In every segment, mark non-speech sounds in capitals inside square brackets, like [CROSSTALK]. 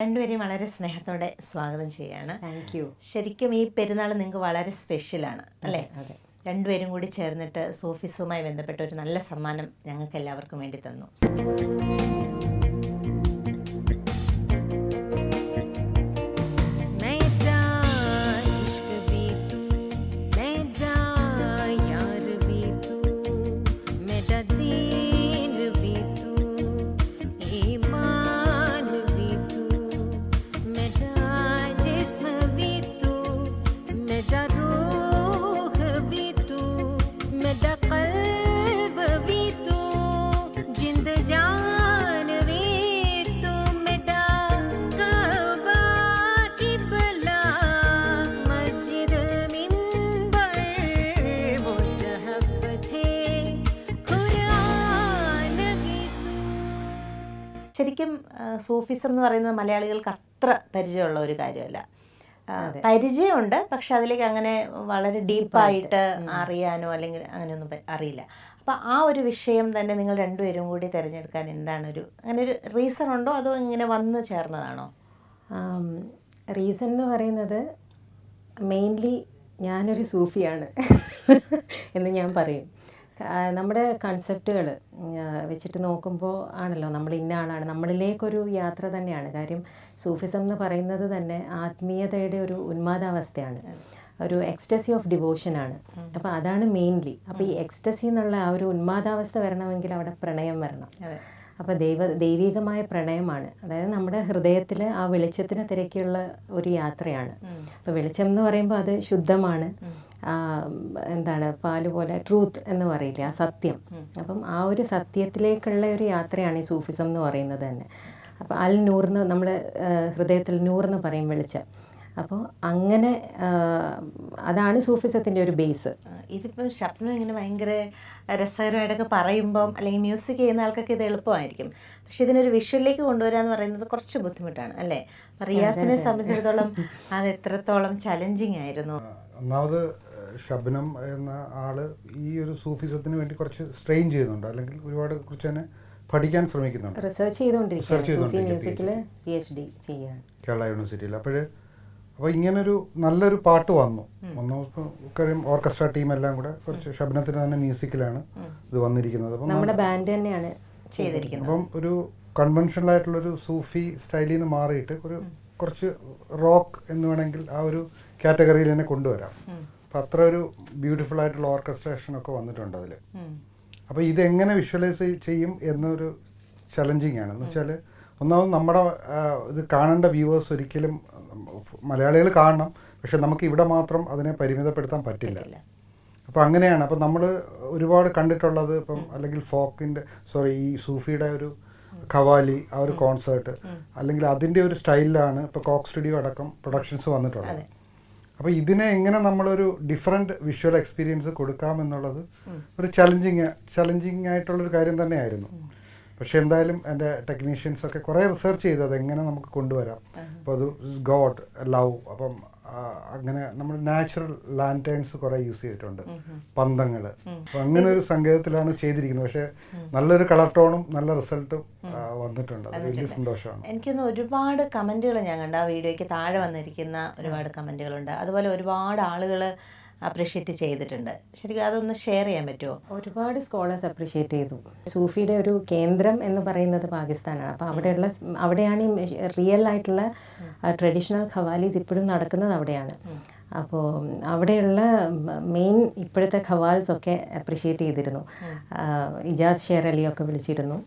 രണ്ടുപേരെയും വളരെ സ്നേഹത്തോടെ സ്വാഗതം ചെയ്യാണ് താങ്ക് യു ശരിക്കും ഈ പെരുന്നാൾ നിങ്ങൾക്ക് വളരെ സ്പെഷ്യലാണ് അല്ലേ? അതെ. രണ്ടുപേരും കൂടി ചേർന്നിട്ട് സോഫീസുമായി ബന്ധപ്പെട്ട ഒരു നല്ല സമ്മാനം ഞങ്ങൾക്ക് എല്ലാവർക്കും വേണ്ടി തന്നു. ശരിക്കും സൂഫിസം എന്ന് പറയുന്നത് മലയാളികൾക്ക് അത്ര പരിചയമുള്ള ഒരു കാര്യമല്ല. പരിചയമുണ്ട് പക്ഷെ അതിലേക്ക് അങ്ങനെ വളരെ ഡീപ്പായിട്ട് അറിയാനോ അല്ലെങ്കിൽ അങ്ങനെയൊന്നും അറിയില്ല. അപ്പോൾ ആ ഒരു വിഷയം തന്നെ നിങ്ങൾ രണ്ടുപേരും കൂടി തിരഞ്ഞെടുക്കാൻ എന്താണ് ഒരു അങ്ങനെ ഒരു റീസൺ ഉണ്ടോ? അതോ ഇങ്ങനെ വന്നു ചേർന്നതാണോ? റീസൺ എന്ന് പറയുന്നത് മെയിൻലി ഞാനൊരു സൂഫിയാണ് [LAUGHS] എന്ന് ഞാൻ പറയും. നമ്മുടെ കൺസെപ്റ്റുകൾ വെച്ചിട്ട് നോക്കുമ്പോൾ ആണല്ലോ നമ്മൾ ഇന്ന ആളാണ്. നമ്മളിലേക്കൊരു യാത്ര തന്നെയാണ്. കാര്യം സൂഫിസം എന്ന് പറയുന്നത് തന്നെ ആത്മീയതയുടെ ഒരു ഉന്മാദാവസ്ഥയാണ്. ഒരു എക്സ്റ്റസി ഓഫ് ഡിവോഷനാണ് അപ്പോൾ അതാണ് മെയിൻലി അപ്പോൾ ഈ എക്സ്റ്റസി എന്നുള്ള ആ ഒരു ഉന്മാദാവസ്ഥ വരണമെങ്കിൽ അവിടെ പ്രണയം വരണം. അപ്പോൾ ദൈവ ദൈവികമായ പ്രണയമാണ്. അതായത് നമ്മുടെ ഹൃദയത്തിൽ ആ വെളിച്ചത്തിന് തിരക്കിയുള്ള ഒരു യാത്രയാണ്. അപ്പോൾ വെളിച്ചം എന്ന് പറയുമ്പോൾ അത് ശുദ്ധമാണ്. എന്താണ് പാൽ പോലെ ട്രൂത്ത് എന്ന് പറയില്ലേ ആ സത്യം. അപ്പം ആ ഒരു സത്യത്തിലേക്കുള്ള ഒരു യാത്രയാണ് ഈ സൂഫിസം എന്ന് പറയുന്നത് തന്നെ. അപ്പോൾ അൽ നൂർന്ന് നമ്മുടെ ഹൃദയത്തിൽ നൂർന്ന് പറയും വെളിച്ചം. അപ്പോൾ അങ്ങനെ അതാണ് സൂഫിസത്തിന്റെ ഒരു ബേസ്. ഇതിപ്പോൾ ഇതിപ്പം ശബ്ദം ഇങ്ങനെ ഭയങ്കര രസകരമായിട്ടൊക്കെ പറയുമ്പം അല്ലെങ്കിൽ മ്യൂസിക് ചെയ്യുന്ന ആൾക്കൊക്കെ ഇത് എളുപ്പമായിരിക്കും. പക്ഷെ ഇതിനൊരു വിഷ്വലിലേക്ക് കൊണ്ടുവരിക എന്ന് പറയുന്നത് കുറച്ച് ബുദ്ധിമുട്ടാണ് അല്ലേ? റിയാസിനെ സംബന്ധിച്ചിടത്തോളം [LAUGHS] അത് എത്രത്തോളം ചലഞ്ചിങ് ആയിരുന്നു? ഒന്നാമത് ഷബ്നം എന്ന ആൾ ഈ ഒരു സൂഫിസത്തിന് വേണ്ടി കുറച്ച് സ്ട്രെയിൻ ചെയ്യുന്നുണ്ട്. അല്ലെങ്കിൽ ഒരുപാട് കുറച്ച് തന്നെ പഠിക്കാൻ ശ്രമിക്കുന്നുണ്ട്. റിസർച്ച് ചെയ്തുകൊണ്ടിരിക്കുകയാണ്. സൂഫി മ്യൂസിക്കിൽ പി എച്ച് ഡി ചെയ്യുകയാണ്. കേരള യൂണിവേഴ്സിറ്റിയിൽ അപ്പോൾ അപ്പോൾ ഇങ്ങനൊരു നല്ലൊരു പാട്ട് വന്നു. വന്നു കഴിയും ഓർക്കസ്ട്ര ടീം എല്ലാം കൂടെ കുറച്ച് ഷബ്നത്തിന് തന്നെ മ്യൂസിക്കിലാണ് ഇത് വന്നിരിക്കുന്നത്. അപ്പം നമ്മുടെ ബാൻഡ് തന്നെയാണ് ചെയ്തിരിക്കുന്നത്. അപ്പം ഒരു കൺവെൻഷണൽ ആയിട്ടുള്ളൊരു സൂഫി സ്റ്റൈലിൽ നിന്ന് മാറിയിട്ട് ഒരു കുറച്ച് റോക്ക് എന്ന് വേണമെങ്കിൽ ആ ഒരു കാറ്റഗറിയിൽ തന്നെ കൊണ്ടുവരാം. അപ്പം അത്ര ഒരു ബ്യൂട്ടിഫുൾ ആയിട്ടുള്ള ഓർക്കസ്ട്രേഷൻ ഒക്കെ വന്നിട്ടുണ്ട് അതിൽ. അപ്പോൾ ഇതെങ്ങനെ വിഷ്വലൈസ് ചെയ്യും എന്നൊരു ചലഞ്ചിങ് ആണ് എന്ന് വെച്ചാൽ ഒന്നാമത് നമ്മുടെ ഇത് കാണേണ്ട വ്യൂവേഴ്സ് ഒരിക്കലും മലയാളികൾ കാണണം. പക്ഷെ നമുക്ക് ഇവിടെ മാത്രം അതിനെ പരിമിതപ്പെടുത്താൻ പറ്റില്ല. അപ്പോൾ അങ്ങനെയാണ്. അപ്പോൾ നമ്മൾ ഒരുപാട് കണ്ടിട്ടുള്ളത് ഇപ്പം അല്ലെങ്കിൽ ഫോക്കിന്റെ സോറി ഈ സൂഫിയുടെ ഒരു ഖവാലി ആ ഒരു കോൺസേർട്ട് അല്ലെങ്കിൽ അതിന്റെ ഒരു സ്റ്റൈലിലാണ് ഇപ്പോൾ കോക്ക് സ്റ്റുഡിയോ അടക്കം പ്രൊഡക്ഷൻസ് വന്നിട്ടുള്ളത്. അപ്പോൾ ഇതിനെ എങ്ങനെ നമ്മളൊരു ഡിഫറെന്റ് വിഷ്വൽ എക്സ്പീരിയൻസ് കൊടുക്കാമെന്നുള്ളത് ഒരു ചലഞ്ചിങ് ചലഞ്ചിങ് ആയിട്ടുള്ളൊരു കാര്യം തന്നെയായിരുന്നു. പക്ഷെ എന്തായാലും എന്റെ ടെക്നീഷ്യൻസ് ഒക്കെ കുറേ റിസർച്ച് ചെയ്തു അത് എങ്ങനെ നമുക്ക് കൊണ്ടുവരാം. അപ്പോൾ അത് ഗോഡ് ലവ് അപ്പം അങ്ങനെ നമ്മൾ നാച്ചുറൽ ലാന്റേൺസ് കുറേ യൂസ് ചെയ്തിട്ടുണ്ട്. പന്തങ്ങൾ. അപ്പം അങ്ങനെ ഒരു സങ്കേതത്തിലാണ് ചെയ്തിരിക്കുന്നത്. പക്ഷേ നല്ലൊരു കളർ ടോണും നല്ല റിസൾട്ടും വന്നിട്ടുണ്ട്. അത് വലിയ സന്തോഷമാണ്. എനിക്കൊന്ന് ഒരുപാട് കമന്റുകൾ ഞാൻ കണ്ട. ആ വീഡിയോയ്ക്ക് താഴെ വന്നിരിക്കുന്ന ഒരുപാട് കമന്റുകളുണ്ട്. അതുപോലെ ഒരുപാട് ആളുകൾ അപ്രിഷ്യേറ്റ് ചെയ്തിട്ടുണ്ട്. ശരിക്കും അതൊന്ന് ഷെയർ ചെയ്യാൻ പറ്റുമോ? ഒരുപാട് സ്കോളേഴ്സ് അപ്രീഷിയേറ്റ് ചെയ്തു. സൂഫിയുടെ ഒരു കേന്ദ്രം എന്ന് പറയുന്നത് പാകിസ്ഥാനാണ്. അപ്പോൾ അവിടെയുള്ള അവിടെയാണ് ഈ റിയൽ ആയിട്ടുള്ള ട്രഡീഷണൽ ഖവാലീസ് ഇപ്പോഴും നടക്കുന്നത് അവിടെയാണ്. അപ്പോൾ അവിടെയുള്ള മെയിൻ ഇപ്പോഴത്തെ ഖവാൽസ് ഒക്കെ അപ്രിഷ്യേറ്റ് ചെയ്തിരുന്നു ഇജാസ് ഷേർ അലിയൊക്കെ വിളിച്ചിരുന്നു.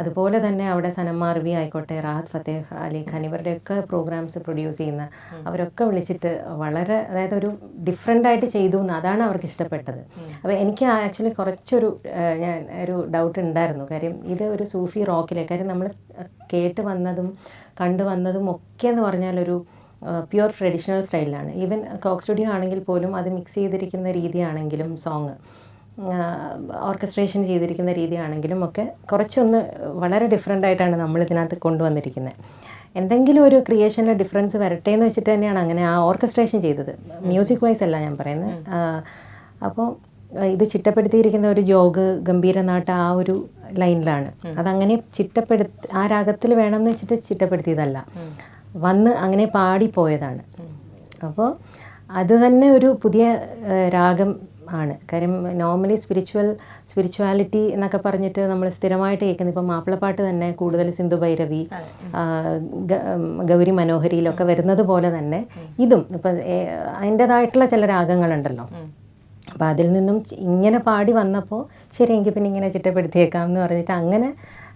അതുപോലെ തന്നെ അവിടെ സനമാർവി ആയിക്കോട്ടെ റാഹത്ത് ഫത്തേഹ് അലി ഖാൻ ഇവരുടെയൊക്കെ പ്രോഗ്രാംസ് പ്രൊഡ്യൂസ് ചെയ്യുന്ന അവരൊക്കെ വിളിച്ചിട്ട് വളരെ അതായത് ഒരു ഡിഫറെന്റ് ആയിട്ട് ചെയ്തു എന്ന് അതാണ് അവർക്ക് ഇഷ്ടപ്പെട്ടത്. അപ്പോൾ എനിക്ക് ആക്ച്വലി കുറച്ചൊരു ഞാൻ ഒരു ഡൗട്ട് ഉണ്ടായിരുന്നു. കാര്യം ഇത് ഒരു സൂഫി റോക്കിലെ കാര്യം നമ്മൾ കേട്ട് വന്നതും കണ്ടു വന്നതും ഒക്കെ എന്ന് പറഞ്ഞാൽ ഒരു പ്യുവർ ട്രഡീഷണൽ സ്റ്റൈലിലാണ് ഈവൻ കോക്ക് സ്റ്റുഡിയോ ആണെങ്കിൽ പോലും അത് മിക്സ് ചെയ്തിരിക്കുന്ന രീതിയാണെങ്കിലും സോങ് ഓർക്കസ്ട്രേഷൻ ചെയ്തിരിക്കുന്ന രീതിയാണെങ്കിലും ഒക്കെ കുറച്ചൊന്ന് വളരെ ഡിഫറെന്റ് ആയിട്ടാണ് നമ്മൾ ഇതിനകത്ത് കൊണ്ടുവന്നിരിക്കുന്നത്. എന്തെങ്കിലും ഒരു ക്രിയേഷനിൽ ഡിഫറൻസ് വരട്ടെ എന്ന് വെച്ചിട്ട് തന്നെയാണ് അങ്ങനെ ആ ഓർക്കസ്ട്രേഷൻ ചെയ്തത്. മ്യൂസിക് വൈസ് അല്ല ഞാൻ പറയുന്നത്. അപ്പോൾ ഇത് ചിട്ടപ്പെടുത്തിയിരിക്കുന്ന ഒരു ജോഗ് ഗംഭീരനാട്ട് ആ ഒരു ലൈനിലാണ് അതങ്ങനെ ചിട്ടപ്പെടുത്തി ആ രാഗത്തിൽ വേണമെന്ന് വെച്ചിട്ട് ചിട്ടപ്പെടുത്തിയതല്ല. വന്ന് അങ്ങനെ പാടിപ്പോയതാണ്. അപ്പോൾ അത് തന്നെ ഒരു പുതിയ രാഗം ആണ്. കാര്യം നോർമലി സ്പിരിച്വൽ സ്പിരിച്വാലിറ്റി എന്നൊക്കെ പറഞ്ഞിട്ട് നമ്മൾ സ്ഥിരമായിട്ട് കേൾക്കുന്നത് ഇപ്പം മാപ്പിളപ്പാട്ട് തന്നെ കൂടുതൽ സിന്ധു ഭൈരവി ഗൗരി മനോഹരിയിലൊക്കെ വരുന്നത് പോലെ തന്നെ ഇതും. ഇപ്പം അതിന്റെതായിട്ടുള്ള ചില രാഗങ്ങളുണ്ടല്ലോ. അപ്പം അതിൽ നിന്നും ഇങ്ങനെ പാടി വന്നപ്പോൾ ശരി എങ്കിൽ പിന്നെ ഇങ്ങനെ ചിട്ടപ്പെടുത്തിയേക്കാം എന്ന് പറഞ്ഞിട്ട് അങ്ങനെ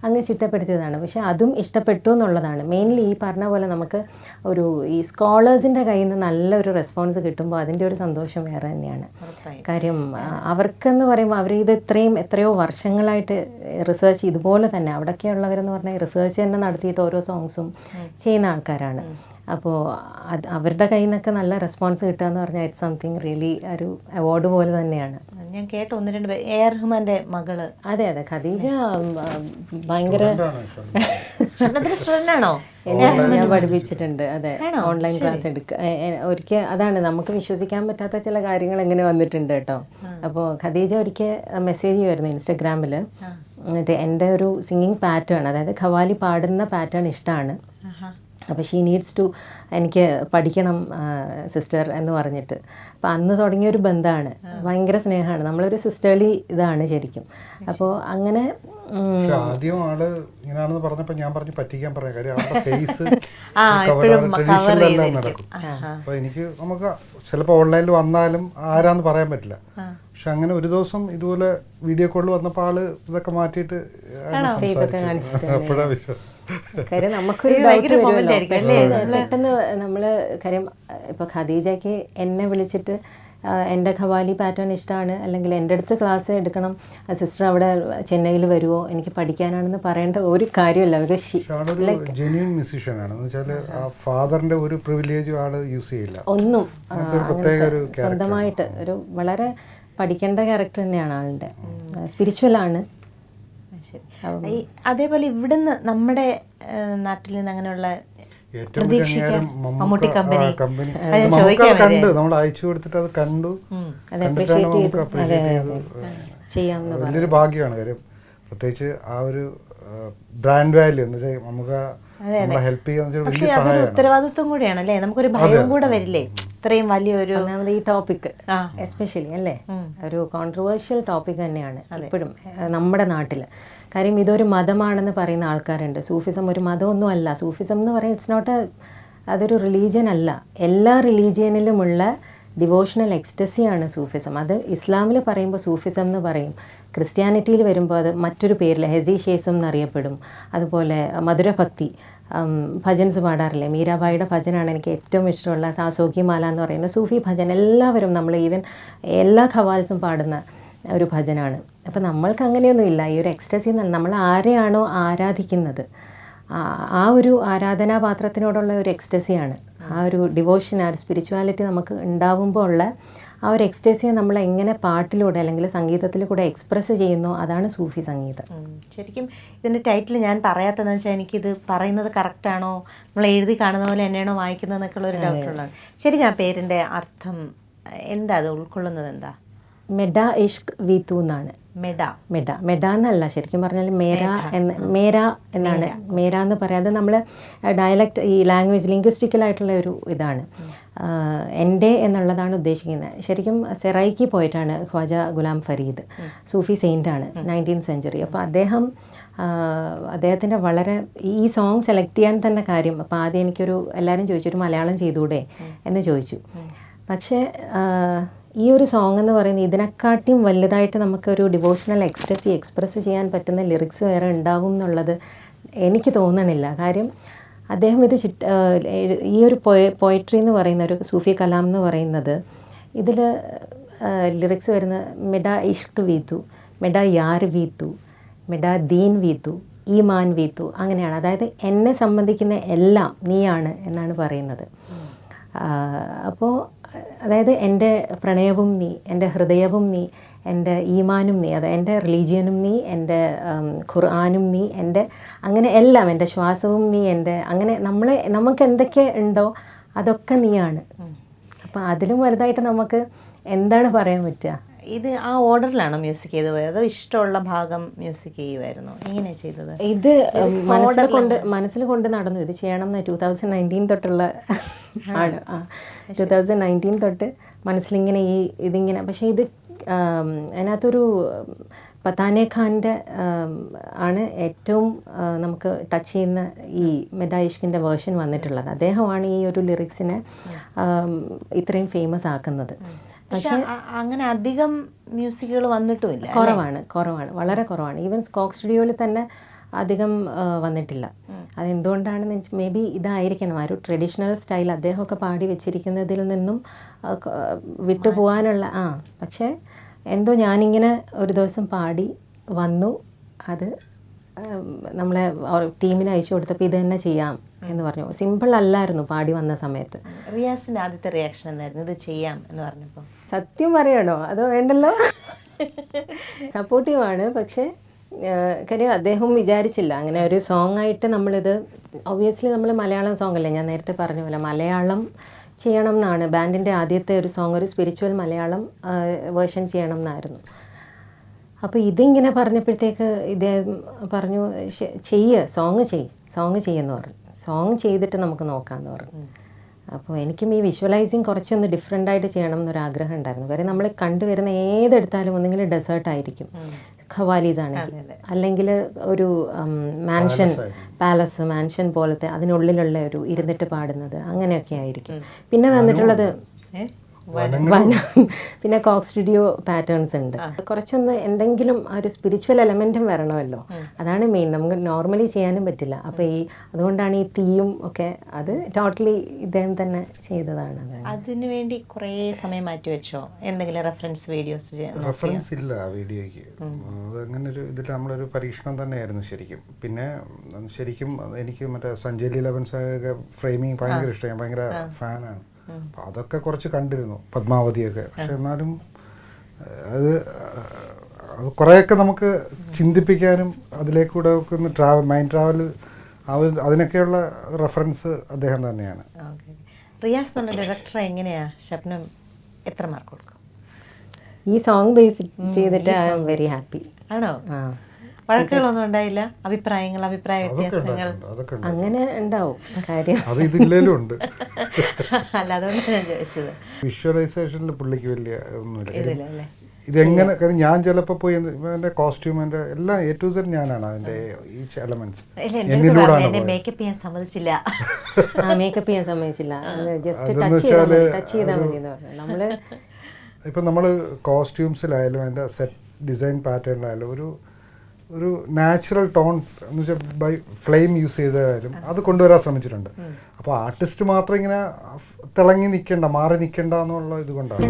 അങ്ങ് ചിട്ടപ്പെടുത്തിയതാണ്. പക്ഷെ അതും ഇഷ്ടപ്പെട്ടു എന്നുള്ളതാണ്. മെയിൻലി ഈ പറഞ്ഞ പോലെ നമുക്ക് ഒരു ഈ സ്കോളേഴ്സിന്റെ കയ്യിൽ നിന്ന് നല്ലൊരു റെസ്പോൺസ് കിട്ടുമ്പോൾ അതിന്റെ ഒരു സന്തോഷം വേറെ തന്നെയാണ്. കാര്യം അവർക്കെന്ന് പറയുമ്പോൾ അവർ ഇത് ഇത്രയും എത്രയോ വർഷങ്ങളായിട്ട് റിസർച്ച് ഇതുപോലെ തന്നെ അവിടെയൊക്കെയുള്ളവരെന്ന് പറഞ്ഞാൽ റിസർച്ച് തന്നെ നടത്തിയിട്ട് ഓരോ സോങ്സും ചെയ്യുന്ന ആൾക്കാരാണ്. അപ്പോൾ അത് അവരുടെ കയ്യിൽ നിന്നൊക്കെ നല്ല റെസ്പോൺസ് കിട്ടുക എന്ന് പറഞ്ഞാൽ ഇറ്റ്സ് സംതിങ് റിയലി ഒരു അവാർഡ് പോലെ തന്നെയാണ്. ഞാൻ കേട്ട ഒന്ന് രണ്ട് എ ആർ റഹ്മാന്റെ മകൾ. അതെ അതെ. ഖദീജ ഭയങ്കര ആണോ? ഞാൻ പഠിപ്പിച്ചിട്ടുണ്ട്. അതെ ഓൺലൈൻ ക്ലാസ് എടുക്കുക ഒരിക്കൽ അതാണ് നമുക്ക് വിശ്വസിക്കാൻ പറ്റാത്ത ചില കാര്യങ്ങൾ എങ്ങനെ വന്നിട്ടുണ്ട് കേട്ടോ. അപ്പോൾ ഖദീജ ഒരിക്കൽ മെസ്സേജ് ചെയ്യുമായിരുന്നു ഇൻസ്റ്റഗ്രാമിൽ എന്നിട്ട് എന്റെ ഒരു സിംഗിങ് പാറ്റേൺ അതായത് ഖവാലി പാടുന്ന പാറ്റേൺ ഇഷ്ടമാണ്. അപ്പോൾ ഷീ നീഡ്സ് ടു എനിക്ക് പഠിക്കണം സിസ്റ്റർ എന്ന് പറഞ്ഞിട്ട്. അപ്പോൾ അന്ന് തുടങ്ങിയ ഒരു ബന്ധമാണ് ഭയങ്കര സ്നേഹമാണ്. നമ്മളൊരു സിസ്റ്റേർലി ഇതാണ് ശരിക്കും. അപ്പോൾ അങ്ങനെ ആദ്യം ആൾ ഇങ്ങനെയാണെന്ന് പറഞ്ഞപ്പോൾ ഞാൻ പറഞ്ഞു പറ്റിക്കാൻ പറയാം. കാര്യം അവരുടെ ഫേസ് [LAUGHS] എല്ലാം നടക്കും. അപ്പോൾ എനിക്ക് നമുക്ക് ചിലപ്പോൾ ഓൺലൈനിൽ വന്നാലും ആരാന്ന് പറയാൻ പറ്റില്ല. പക്ഷെ അങ്ങനെ ഒരു ദിവസം ഇതുപോലെ വീഡിയോ കോളിൽ വന്നപ്പോൾ ആൾ ഇതൊക്കെ മാറ്റിയിട്ട് അപ്പോഴാണ് ഒക്കെ കാണിച്ചിട്ട് അപ്പോഴാ വിശ്വാസം കാര്യം നമുക്കൊരു. പെട്ടെന്ന് നമ്മൾ കാര്യം ഇപ്പൊ ഖദീജയ്ക്ക് എന്നെ വിളിച്ചിട്ട് എന്റെ ഖവാലി പാറ്റേൺ ഇഷ്ടമാണ് അല്ലെങ്കിൽ എന്റെ അടുത്ത് ക്ലാസ് എടുക്കണം സിസ്റ്റർ അവിടെ ചെന്നൈയിൽ വരുമോ എനിക്ക് പഠിക്കാനാണെന്ന് പറയേണ്ട ഒരു കാര്യമല്ല. ഒരു ജെന്യൂൻ മ്യൂസീഷ്യൻ ആണ്. എന്ന് വെച്ചാൽ ആ ഫാദറിന്റെ ഒരു പ്രിവിലേജും ആൾ യൂസ് ചെയ്യില്ല. ഒന്നും സ്വന്തമായിട്ട് ഒരു വളരെ പഠിക്കേണ്ട ക്യാരക്ടർ തന്നെയാണ് ആളുടെ. സ്പിരിച്വൽ ആണ്. ഈ അതേപോലെ ഇവിടുന്ന് നമ്മുടെ നാട്ടിൽ നിന്ന് അങ്ങനെയുള്ള ഏറ്റവും വലിയ മമ്മൂട്ടി കമ്പനി. കണ്ട്. നമ്മൾ അയച്ചു കൊടുത്തിട്ട് അത് കണ്ടു. വലിയൊരു ഭാഗ്യമാണ് കാര്യം. പ്രത്യേകിച്ച് ആ ഒരു ബ്രാൻഡ് വാല്യൂ എന്ന് വെച്ചാൽ നമുക്ക് നമ്മളെ ഹെൽപ്പ് സഹായമാണ്. ഉത്തരവാദിത്വം കൂടിയാണ് അല്ലേ? നമുക്കൊരു ഭയം കൂടെ വരില്ലേ? ഇത്രയും വലിയൊരു ഒന്നാമത് ഈ ടോപ്പിക് എസ്പെഷ്യലി അല്ലേ? ഒരു കോൺട്രവേഴ്ഷ്യൽ ടോപ്പിക് തന്നെയാണ്. ഇപ്പോഴും നമ്മുടെ നാട്ടിൽ കാര്യം ഇതൊരു മതമാണെന്ന് പറയുന്ന ആൾക്കാരുണ്ട്. സൂഫിസം ഒരു മതമൊന്നും അല്ല സൂഫിസം എന്ന് പറയുന്നത് ഇറ്റ്സ് നോട്ട് അതൊരു റിലീജിയൻ അല്ല. എല്ലാ റിലീജിയനിലുമുള്ള ഡിവോഷണൽ എക്സ്റ്റസിയാണ് സൂഫിസം. അത് ഇസ്ലാമിൽ പറയുമ്പോൾ സൂഫിസം എന്ന് പറയും. ക്രിസ്ത്യാനിറ്റിയിൽ വരുമ്പോൾ അത് മറ്റൊരു പേരിൽ ഹെസിഷേസം എന്നറിയപ്പെടും. അതുപോലെ മധുരഭക്തി ഭജൻസ് പാടാറില്ലേ? മീരാബായിയുടെ ഭജനാണ് എനിക്ക് ഏറ്റവും ഇഷ്ടമുള്ള സാസോക്കി മാല എന്ന് പറയുന്ന സൂഫി ഭജൻ. എല്ലാവരും നമ്മൾ ഈവൻ എല്ലാ ഖവാൽസും പാടുന്ന ഒരു ഭജനാണ്. അപ്പോൾ നമ്മൾക്ക് അങ്ങനെയൊന്നും ഇല്ല. ഈ ഒരു എക്സ്റ്റസി എന്നല്ല നമ്മൾ ആരെയാണോ ആരാധിക്കുന്നത് ആ- ഒരു ആരാധനാപാത്രത്തിനോടുള്ള ഒരു എക്സ്റ്റസിയാണ് ആ ഒരു ഡിവോഷൻ ആ ഒരു സ്പിരിച്വാലിറ്റി നമുക്ക് ഉണ്ടാവുമ്പോൾ ഉള്ള ആ ഒരു എക്സ്റ്റേസിയെ നമ്മൾ എങ്ങനെ പാട്ടിലൂടെ അല്ലെങ്കിൽ സംഗീതത്തിൽ കൂടെ എക്സ്പ്രസ് ചെയ്യുന്നോ അതാണ് സൂഫി സംഗീതം. ശരിക്കും ഇതിന്റെ ടൈറ്റിൽ ഞാൻ പറയാത്തതെന്ന് വെച്ചാൽ എനിക്കിത് പറയുന്നത് കറക്റ്റാണോ നമ്മൾ എഴുതി കാണുന്ന പോലെ തന്നെയാണോ വായിക്കുന്നതെന്നൊക്കെ ഉള്ള ഒരു ഡൗട്ട് ഉള്ളതാണ്. ശരിക്കും ആ പേരിന്റെ അർത്ഥം എന്താ? അത് ഉൾക്കൊള്ളുന്നത് എന്താ? മെഡ ഇഷ്ക് വീത്തു എന്നാണ് മെഡ. മെഡ. എന്നല്ല ശരിക്കും പറഞ്ഞാൽ മേര എന്ന് മേര എന്നാണ്. മേര. എന്ന് പറയാതെ നമ്മൾ ഡയലക്റ്റ് ഈ ലാംഗ്വേജ് ലിംഗ്വിസ്റ്റിക്കലായിട്ടുള്ള ഒരു ഇതാണ്. എന്റെ എന്നുള്ളതാണ് ഉദ്ദേശിക്കുന്നത്. ശരിക്കും സെറൈക്ക് പോയിട്ടാണ് ഖ്വാജ ഗുലാം ഫരീദ് സൂഫി സെയിന്റ് ആണ് നയന്റീൻ സെഞ്ചുറി അപ്പോൾ അദ്ദേഹം അദ്ദേഹത്തിന്റെ വളരെ ഈ സോങ് സെലക്ട് ചെയ്യാൻ തന്നെ കാര്യം അപ്പോൾ ആദ്യം എനിക്കൊരു എല്ലാവരും ചോദിച്ചു ഒരു മലയാളം ചെയ്തുകൂടെ എന്ന് ചോദിച്ചു. പക്ഷേ ഈ ഒരു സോങ് എന്ന് പറയുന്നത് ഇതിനെക്കാട്ടിയും വലുതായിട്ട് നമുക്കൊരു ഡിവോഷണൽ എക്സ്റ്റസി എക്സ്പ്രസ് ചെയ്യാൻ പറ്റുന്ന ലിറിക്സ് വേറെ ഉണ്ടാവും എന്നുള്ളത് എനിക്ക് തോന്നണില്ല. കാര്യം അദ്ദേഹം ഇത് ചിട്ട ഈ ഒരു പോയ പോയട്രി എന്ന് പറയുന്ന ഒരു സൂഫി കലാം എന്ന് പറയുന്നത് ഇതിൽ ലിറിക്സ് വരുന്ന മെഡ ഇഷ്ക് വീത്തു മെഡ യാർ വീത്തു മെഡ ദീൻ വീത്തു ഈമാൻ വീത്തു അങ്ങനെയാണ്. അതായത് എന്നെ സംബന്ധിക്കുന്ന എല്ലാം നീയാണ് എന്നാണ് പറയുന്നത്. അപ്പോൾ അതായത് എന്റെ പ്രണയവും നീ എന്റെ ഹൃദയവും നീ എന്റെ ഈമാനും നീ അത് എന്റെ റിലീജിയനും നീ എന്റെ ഖുർആാനും നീ എന്റെ അങ്ങനെ എല്ലാം എന്റെ ശ്വാസവും നീ എന്റെ അങ്ങനെ നമ്മളെ നമുക്ക് എന്തൊക്കെ ഉണ്ടോ അതൊക്കെ നീയാണ്. അപ്പം അതിലും വലുതായിട്ട് നമുക്ക് എന്താണ് പറയാൻ പറ്റുക? ഇത് ആ ഓർഡറിലാണോ മ്യൂസിക് ചെയ്ത് പോയത് അതോ ഇഷ്ടമുള്ള ഭാഗം മ്യൂസിക് ചെയ്യുമായിരുന്നു എങ്ങനെ ചെയ്തത്? ഇത് മനസ്സിൽ കൊണ്ട് മനസ്സിൽ കൊണ്ട് നടന്നു. ഇത് ചെയ്യണം എന്ന് ടൂ തൗസൻഡ് നയന്റീൻ തൊട്ടുള്ള ആണ് ആ. ടു തൗസൻഡ് നയന്റീൻ തൊട്ട് മനസ്സിലിങ്ങനെ ഈ ഇതിങ്ങനെ പക്ഷേ ഇത് അതിനകത്തൊരു പത്താനെ ഖാന്റെ ആണ് ഏറ്റവും നമുക്ക് ടച്ച് ചെയ്യുന്ന ഈ മെദായിഷ്കിന്റെ വേർഷൻ വന്നിട്ടുള്ളത്. അദ്ദേഹമാണ് ഈ ഒരു ലിറിക്സിനെ ഇത്രയും ഫേമസ് ആക്കുന്നത്. പക്ഷേ അങ്ങനെ അധികം മ്യൂസിക്കുകൾ വന്നിട്ടുമില്ല കുറവാണ് കുറവാണ് വളരെ കുറവാണ്. ഈവൻ സ്കോക്ക് സ്റ്റുഡിയോയിൽ തന്നെ അധികം വന്നിട്ടില്ല. അതെന്തുകൊണ്ടാണെന്ന് വെച്ചാൽ മേ ബി ഇതായിരിക്കണം. ആ ഒരു ട്രഡീഷണൽ സ്റ്റൈൽ അദ്ദേഹമൊക്കെ പാടി വെച്ചിരിക്കുന്നതിൽ നിന്നും വിട്ടുപോകാനുള്ള ആ പക്ഷേ എന്തോ ഞാനിങ്ങനെ ഒരു ദിവസം പാടി വന്നു. അത് നമ്മളെ ടീമിന് അയച്ചു കൊടുത്തപ്പോൾ ഇത് തന്നെ ചെയ്യാം എന്ന് പറഞ്ഞു. സിമ്പിൾ അല്ലായിരുന്നു പാടി വന്ന സമയത്ത്. റിയാസിന്റെ ആദ്യത്തെ റിയാക്ഷൻ എന്തായിരുന്നു? ഇത് ചെയ്യാം എന്ന് പറഞ്ഞപ്പോൾ. സത്യം പറയണോ? അതോ വേണ്ടല്ലോ? [LAUGHS] സപ്പോർട്ടീവാണ് പക്ഷേ കാര്യം അദ്ദേഹം വിചാരിച്ചില്ല. അങ്ങനെ ഒരു സോങ് ആയിട്ട് നമ്മളിത് ഒബ്വിയസ്ലി നമ്മൾ മലയാളം സോങ് അല്ലേ? ഞാൻ നേരത്തെ പറഞ്ഞ പോലെ മലയാളം ചെയ്യണം എന്നാണ്. ബാൻഡിന്റെ ആദ്യത്തെ ഒരു സോങ് ഒരു സ്പിരിച്വൽ മലയാളം വേർഷൻ ചെയ്യണം എന്നായിരുന്നു. അപ്പോൾ ഇതിങ്ങനെ പറഞ്ഞപ്പോഴത്തേക്ക് ഇദ്ദേഹം പറഞ്ഞു ചെയ്യ സോങ് ചെയ്യ് സോങ് ചെയ്യുമെന്ന് പറഞ്ഞു. സോങ് ചെയ്തിട്ട് നമുക്ക് നോക്കാമെന്ന് പറഞ്ഞു. അപ്പോൾ എനിക്കും ഈ വിഷ്വലൈസിങ് കുറച്ചൊന്ന് ഡിഫറെന്റ് ആയിട്ട് ചെയ്യണം എന്നൊരു ആഗ്രഹം ഉണ്ടായിരുന്നു. കാര്യം നമ്മൾ കണ്ടുവരുന്ന ഏതെടുത്താലും ഒന്നെങ്കിലും ഡെസേർട്ട് ആയിരിക്കും. ഖവാലീസ് ആണെങ്കിൽ അല്ലെങ്കിൽ ഒരു മാൻഷൻ പാലസ് മാൻഷൻ പോലത്തെ അതിനുള്ളിലുള്ള ഒരു ഇരുന്നിട്ട് പാടുന്നത് അങ്ങനെയൊക്കെ ആയിരിക്കും. പിന്നെ വന്നിട്ടുള്ളത് വനം പിന്നെ കോക്ക് സ്റ്റുഡിയോ പാറ്റേൺസ് ഉണ്ട്. കുറച്ചൊന്ന് എന്തെങ്കിലും ആ ഒരു സ്പിരിച്വൽ എലമെന്റും വരണമല്ലോ. അതാണ് മെയിൻ നമുക്ക് നോർമലി ചെയ്യാനും പറ്റില്ല. അപ്പോൾ ഈ അതുകൊണ്ടാണ് ഈ തീയും ഒക്കെ അത് ടോട്ടലി ഇദ്ദേഹം തന്നെ ചെയ്തതാണ് അതിനുവേണ്ടി അതിനു വേണ്ടി കുറേ സമയം മാറ്റി വെച്ചോ? എന്തെങ്കിലും റെഫറൻസ് വീഡിയോസ് റെഫറൻസ് ഇല്ല ആ വീഡിയോയ്ക്ക്. അങ്ങനെ ഒരു ഇതിൽ നമ്മളൊരു പരീക്ഷണം തന്നെയായിരുന്നു ശരിക്കും. പിന്നെ ശരിക്കും എനിക്ക് മറ്റേ സഞ്ജയ് സാറൊക്കെ ഫ്രെയിമിങ് ഭയങ്കര ഇഷ്ടം. ഞാൻ ഭയങ്കര ഫാനാണ് അപ്പം അതൊക്കെ കുറച്ച് കണ്ടിരുന്നു പത്മാവതിയൊക്കെ. പക്ഷെ എന്നാലും അത് അത് കുറേയൊക്കെ നമുക്ക് ചിന്തിപ്പിക്കാനും അതിലേക്കൂടെ ഒക്കെ ഒന്ന് ട്രാവൽ മൈൻഡ് ട്രാവൽ ആ അതിനൊക്കെയുള്ള റെഫറൻസ് അദ്ദേഹം തന്നെയാണ്. ഓക്കെ റിയാസ് എന്ന ഡയറക്ടർ എങ്ങനെയാ ഷബ്നം എത്ര മാർക്ക് കൊടുക്കും? ഈ സോങ് ബേസ് ചെയ്തിട്ട് ഐ എം വെരി ഹാപ്പി ആണോ? ആ. വഴക്കുകളൊന്നും ഉണ്ടായില്ല. അഭിപ്രായങ്ങൾ അഭിപ്രായ വ്യത്യാസങ്ങൾ. അങ്ങനെ ഉണ്ടാവും. കാര്യം അത് ഇതില്ലേലും ഉണ്ട്. [LAUGHS] അല്ല അതുകൊണ്ടാണ് ഞാൻ ചോദിച്ചത്. വിഷ്വലൈസേഷനിൽ പുള്ളിക്ക് വലിയ ഒന്നുമില്ല. ഇതെങ്ങനെ കാര്യം ഞാൻ ചിലപ്പോൾ പോയി എന്റെ കോസ്റ്റ്യൂം എന്റെ എല്ലാം എ ടു സെഡ് ഞാനാണ് അതിന്റെ ഈ എലമെന്റ്സ് എന്നിലൂടെയാണ് മേക്കപ്പ് ചെയ്യാൻ സമ്മതിച്ചില്ല. [LAUGHS] ആ മേക്കപ്പ് ചെയ്യാൻ സമ്മതിച്ചില്ല. ജസ്റ്റ് ടച്ച് ചെയ്താൽ മതി നമ്മൾ ഇപ്പം നമ്മൾ കോസ്റ്റ്യൂംസിലായാലും അതിന്റെ സെറ്റ് ഡിസൈൻ പാറ്റേണിലായാലും ഒരു ഒരു നാച്ചുറൽ ടോൺ എന്ന് വെച്ചാൽ ബൈ ഫ്ലെയിം യൂസ് ചെയ്തായാലും അത്. കൊണ്ടുവരാൻ ശ്രമിച്ചിട്ടുണ്ട്. അപ്പോൾ ആർട്ടിസ്റ്റ് മാത്രം ഇങ്ങനെ തിളങ്ങി നിൽക്കേണ്ട മാറി നിൽക്കേണ്ട എന്നുള്ള ഇത് കൊണ്ടാണ്.